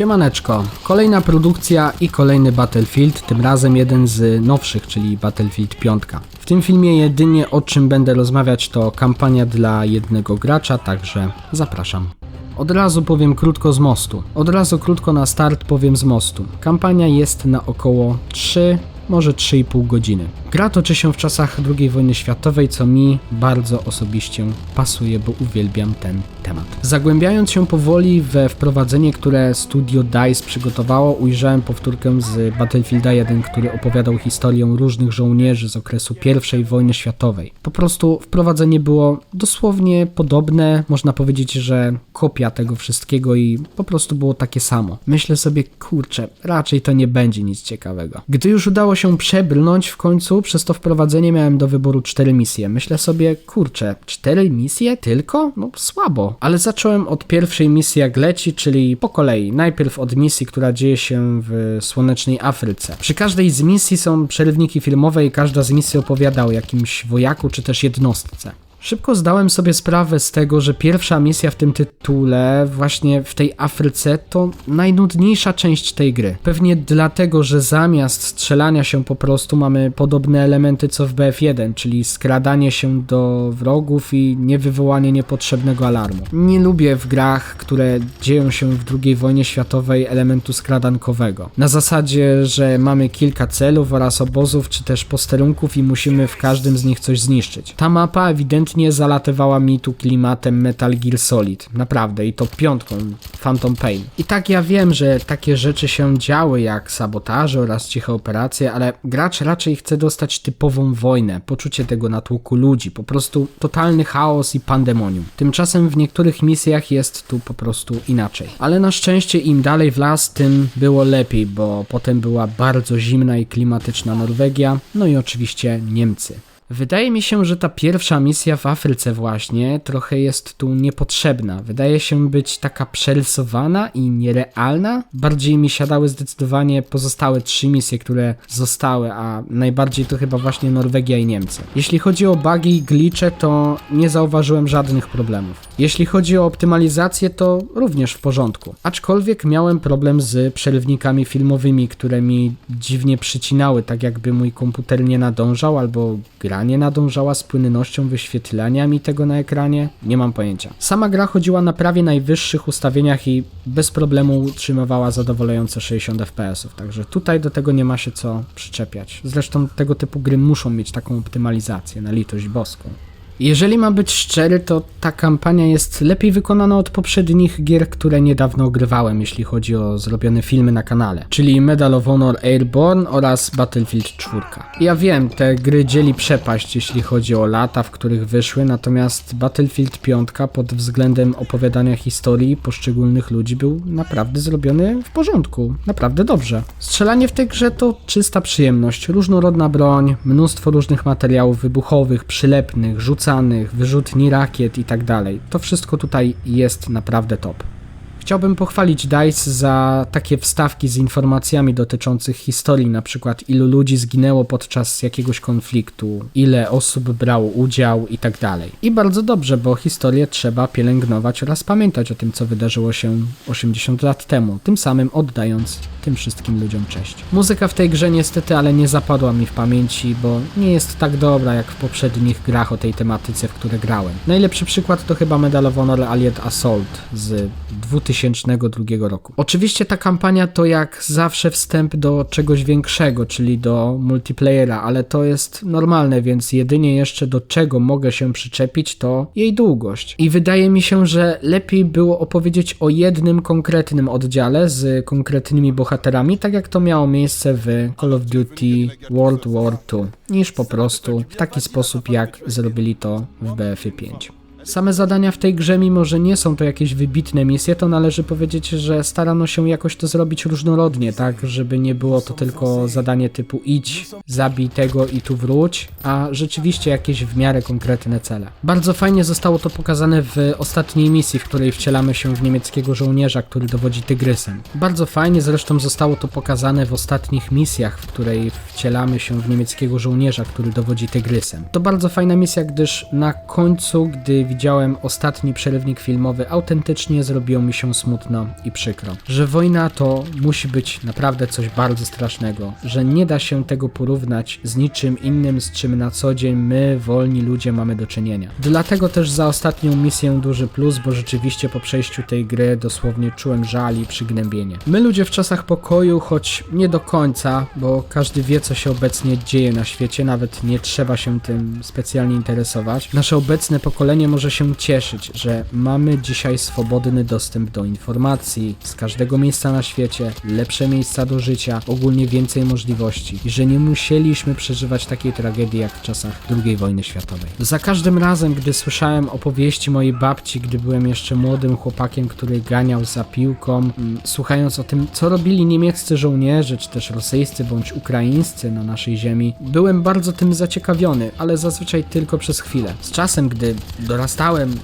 Siemaneczko, kolejna produkcja i kolejny Battlefield, tym razem jeden z nowszych, czyli Battlefield 5. W tym filmie jedynie o czym będę rozmawiać to kampania dla jednego gracza, także zapraszam. Od razu powiem krótko z mostu. Od razu krótko na start powiem z mostu. Kampania jest na około 3, może 3,5 godziny. Gra toczy się w czasach II wojny światowej, co mi bardzo osobiście pasuje, bo uwielbiam ten temat. Zagłębiając się powoli we wprowadzenie, które studio DICE przygotowało, ujrzałem powtórkę z Battlefielda 1, który opowiadał historię różnych żołnierzy z okresu I wojny światowej. Po prostu wprowadzenie było dosłownie podobne, można powiedzieć, że kopia tego wszystkiego i po prostu było takie samo. Myślę sobie, kurczę, raczej to nie będzie nic ciekawego. Gdy już udało się przebrnąć w końcu, przez to wprowadzenie miałem do wyboru cztery misje. Myślę sobie, kurczę, cztery misje tylko? No słabo. Ale zacząłem od pierwszej misji jak leci, czyli po kolei. Najpierw od misji, która dzieje się w słonecznej Afryce. Przy każdej z misji są przerywniki filmowe i każda z misji opowiada o jakimś wojaku czy też jednostce. Szybko zdałem sobie sprawę z tego, że pierwsza misja w tym tytule, właśnie w tej Afryce, to najnudniejsza część tej gry. Pewnie dlatego, że zamiast strzelania się po prostu mamy podobne elementy co w BF1, czyli skradanie się do wrogów i niewywołanie niepotrzebnego alarmu. Nie lubię w grach, które dzieją się w II wojnie światowej elementu skradankowego. Na zasadzie, że mamy kilka celów oraz obozów, czy też posterunków i musimy w każdym z nich coś zniszczyć. Ta mapa ewidentnie zalatywała mi tu klimatem Metal Gear Solid. Naprawdę. I to piątką Phantom Pain. I tak ja wiem, że takie rzeczy się działy jak sabotaże oraz ciche operacje, ale gracz raczej chce dostać typową wojnę, poczucie tego natłoku ludzi, po prostu totalny chaos i pandemonium. Tymczasem w niektórych misjach jest tu po prostu inaczej. Ale na szczęście im dalej w las, tym było lepiej, bo potem była bardzo zimna i klimatyczna Norwegia, no i oczywiście Niemcy. Wydaje mi się, że ta pierwsza misja w Afryce właśnie trochę jest tu niepotrzebna. Wydaje się być taka przerysowana i nierealna. Bardziej mi siadały zdecydowanie pozostałe trzy misje, które zostały, a najbardziej to chyba właśnie Norwegia i Niemcy. Jeśli chodzi o bugi i glitche, to nie zauważyłem żadnych problemów. Jeśli chodzi o optymalizację, to również w porządku. Aczkolwiek miałem problem z przerywnikami filmowymi, które mi dziwnie przycinały, tak jakby mój komputer nie nadążał albo gra nie nadążała z płynnością wyświetlania mi tego na ekranie? Nie mam pojęcia. Sama gra chodziła na prawie najwyższych ustawieniach i bez problemu utrzymywała zadowalające 60 fps, także tutaj do tego nie ma się co przyczepiać. Zresztą tego typu gry muszą mieć taką optymalizację na litość boską. Jeżeli mam być szczery, to ta kampania jest lepiej wykonana od poprzednich gier, które niedawno ogrywałem, jeśli chodzi o zrobione filmy na kanale, czyli Medal of Honor Airborne oraz Battlefield 4. Ja wiem, te gry dzieli przepaść, jeśli chodzi o lata, w których wyszły, natomiast Battlefield 5 pod względem opowiadania historii poszczególnych ludzi był naprawdę zrobiony w porządku, naprawdę dobrze. Strzelanie w tej grze to czysta przyjemność, różnorodna broń, mnóstwo różnych materiałów wybuchowych, przylepnych, wyrzutni rakiet i tak dalej. To wszystko tutaj jest naprawdę top. Chciałbym pochwalić DICE za takie wstawki z informacjami dotyczących historii, na przykład ilu ludzi zginęło podczas jakiegoś konfliktu, ile osób brało udział i tak. I bardzo dobrze, bo historię trzeba pielęgnować oraz pamiętać o tym, co wydarzyło się 80 lat temu, tym samym oddając tym wszystkim ludziom cześć. Muzyka w tej grze niestety, ale nie zapadła mi w pamięci, bo nie jest tak dobra jak w poprzednich grach o tej tematyce, w które grałem. Najlepszy przykład to chyba Medal of Honor Allied Assault z 2002 roku. Oczywiście ta kampania to jak zawsze wstęp do czegoś większego, czyli do multiplayera, ale to jest normalne, więc jedynie jeszcze do czego mogę się przyczepić to jej długość. I wydaje mi się, że lepiej było opowiedzieć o jednym konkretnym oddziale z konkretnymi bohaterami, tak jak to miało miejsce w Call of Duty World War II, niż po prostu w taki sposób jak zrobili to w BF 5. Same zadania w tej grze, mimo że nie są to jakieś wybitne misje, to należy powiedzieć, że starano się jakoś to zrobić różnorodnie, tak, żeby nie było to tylko zadanie typu idź, zabij tego i tu wróć, a rzeczywiście jakieś w miarę konkretne cele. Bardzo fajnie zostało to pokazane w ostatniej misji, w której wcielamy się w niemieckiego żołnierza, który dowodzi tygrysem. Bardzo fajnie zresztą zostało to pokazane w ostatnich misjach, w której wcielamy się w niemieckiego żołnierza, który dowodzi tygrysem. To bardzo fajna misja, gdyż na końcu, gdy widziałem ostatni przerywnik filmowy, autentycznie zrobiło mi się smutno i przykro. Że wojna to musi być naprawdę coś bardzo strasznego, że nie da się tego porównać z niczym innym, z czym na co dzień my, wolni ludzie, mamy do czynienia. Dlatego też za ostatnią misję duży plus, bo rzeczywiście po przejściu tej gry dosłownie czułem żal i przygnębienie. My ludzie w czasach pokoju, choć nie do końca, bo każdy wie co się obecnie dzieje na świecie, nawet nie trzeba się tym specjalnie interesować. Nasze obecne pokolenie może się cieszyć, że mamy dzisiaj swobodny dostęp do informacji z każdego miejsca na świecie, lepsze miejsca do życia, ogólnie więcej możliwości i że nie musieliśmy przeżywać takiej tragedii jak w czasach II wojny światowej. Za każdym razem, gdy słyszałem opowieści mojej babci, gdy byłem jeszcze młodym chłopakiem, który ganiał za piłką, mm, słuchając o tym, co robili niemieccy żołnierze, czy też rosyjscy bądź ukraińscy na naszej ziemi, byłem bardzo tym zaciekawiony, ale zazwyczaj tylko przez chwilę. Z czasem, gdy dorastałem,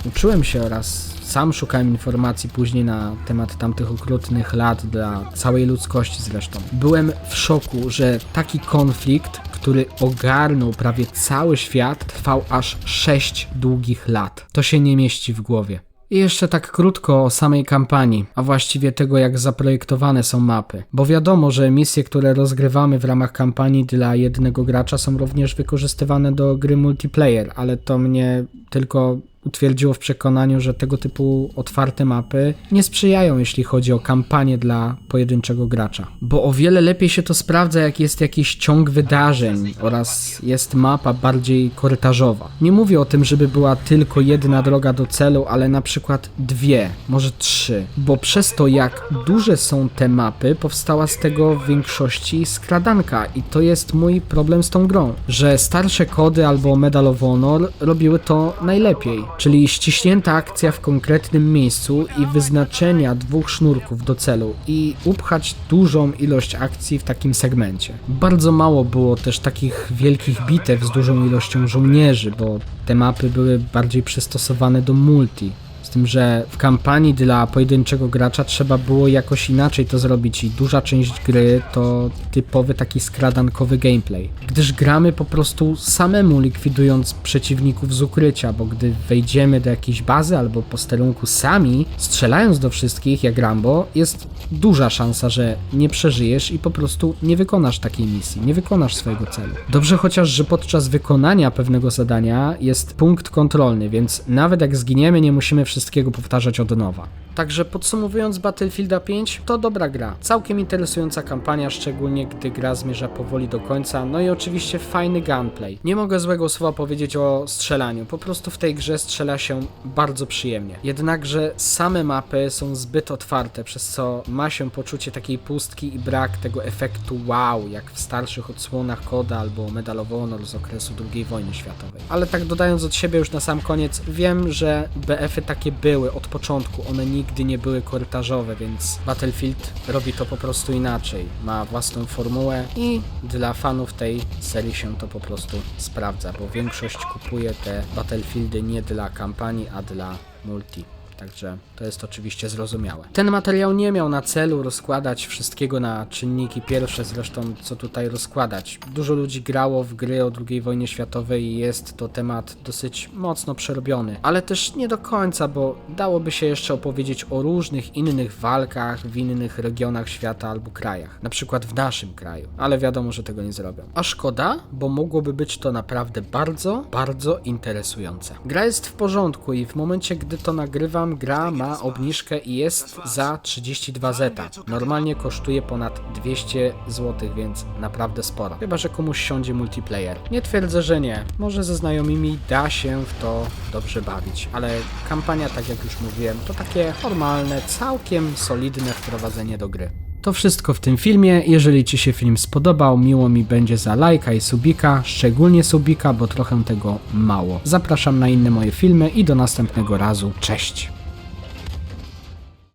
uczyłem się oraz sam szukałem informacji później na temat tamtych okrutnych lat dla całej ludzkości zresztą. Byłem w szoku, że taki konflikt, który ogarnął prawie cały świat, trwał aż 6 długich lat. To się nie mieści w głowie. I jeszcze tak krótko o samej kampanii, a właściwie tego jak zaprojektowane są mapy. Bo wiadomo, że misje, które rozgrywamy w ramach kampanii dla jednego gracza są również wykorzystywane do gry multiplayer, ale to mnie tylko utwierdziło w przekonaniu, że tego typu otwarte mapy nie sprzyjają, jeśli chodzi o kampanię dla pojedynczego gracza. Bo o wiele lepiej się to sprawdza, jak jest jakiś ciąg wydarzeń oraz jest mapa bardziej korytarzowa. Nie mówię o tym, żeby była tylko jedna droga do celu, ale na przykład dwie, może trzy. Bo przez to, jak duże są te mapy, powstała z tego w większości skradanka i to jest mój problem z tą grą, że starsze kody albo Medal of Honor robiły to najlepiej czyli ściśnięta akcja w konkretnym miejscu i wyznaczenia dwóch sznurków do celu i upchać dużą ilość akcji w takim segmencie. Bardzo mało było też takich wielkich bitew z dużą ilością żołnierzy, bo te mapy były bardziej przystosowane do multi. Z tym, że w kampanii dla pojedynczego gracza trzeba było jakoś inaczej to zrobić i duża część gry to typowy taki skradankowy gameplay. Gdyż gramy po prostu samemu likwidując przeciwników z ukrycia, bo gdy wejdziemy do jakiejś bazy albo posterunku sami, strzelając do wszystkich jak Rambo, jest duża szansa, że nie przeżyjesz i po prostu nie wykonasz takiej misji, nie wykonasz swojego celu. Dobrze chociaż, że podczas wykonania pewnego zadania jest punkt kontrolny, więc nawet jak zginiemy, nie musimy wszystkiego powtarzać od nowa. Także podsumowując Battlefielda 5, to dobra gra. Całkiem interesująca kampania, szczególnie gdy gra zmierza powoli do końca, no i oczywiście fajny gunplay. Nie mogę złego słowa powiedzieć o strzelaniu, po prostu w tej grze strzela się bardzo przyjemnie. Jednakże same mapy są zbyt otwarte, przez co ma się poczucie takiej pustki i brak tego efektu wow, jak w starszych odsłonach Koda albo Medal of Honor z okresu II wojny światowej. Ale tak dodając od siebie już na sam koniec, wiem, że BF-y takie były od początku, one nigdy nie były korytarzowe, więc Battlefield robi to po prostu inaczej. Ma własną formułę i dla fanów tej serii się to po prostu sprawdza, bo większość kupuje te Battlefieldy nie dla kampanii, a dla multi. Także to jest oczywiście zrozumiałe. Ten materiał nie miał na celu rozkładać wszystkiego na czynniki pierwsze, zresztą co tutaj rozkładać. Dużo ludzi grało w gry o II wojnie światowej i jest to temat dosyć mocno przerobiony, ale też nie do końca, bo dałoby się jeszcze opowiedzieć o różnych innych walkach w innych regionach świata albo krajach, na przykład w naszym kraju, ale wiadomo, że tego nie zrobią. A szkoda, bo mogłoby być to naprawdę bardzo, bardzo interesujące. Gra jest w porządku i w momencie, gdy to nagrywam, gra ma obniżkę i jest za 32 zeta. Normalnie kosztuje ponad 200 zł, więc naprawdę sporo. Chyba, że komuś siądzie multiplayer. Nie twierdzę, że nie. Może ze znajomymi da się w to dobrze bawić, ale kampania, tak jak już mówiłem, to takie normalne, całkiem solidne wprowadzenie do gry. To wszystko w tym filmie. Jeżeli Ci się film spodobał, miło mi będzie za lajka i subika, szczególnie subika, bo trochę tego mało. Zapraszam na inne moje filmy i do następnego razu. Cześć!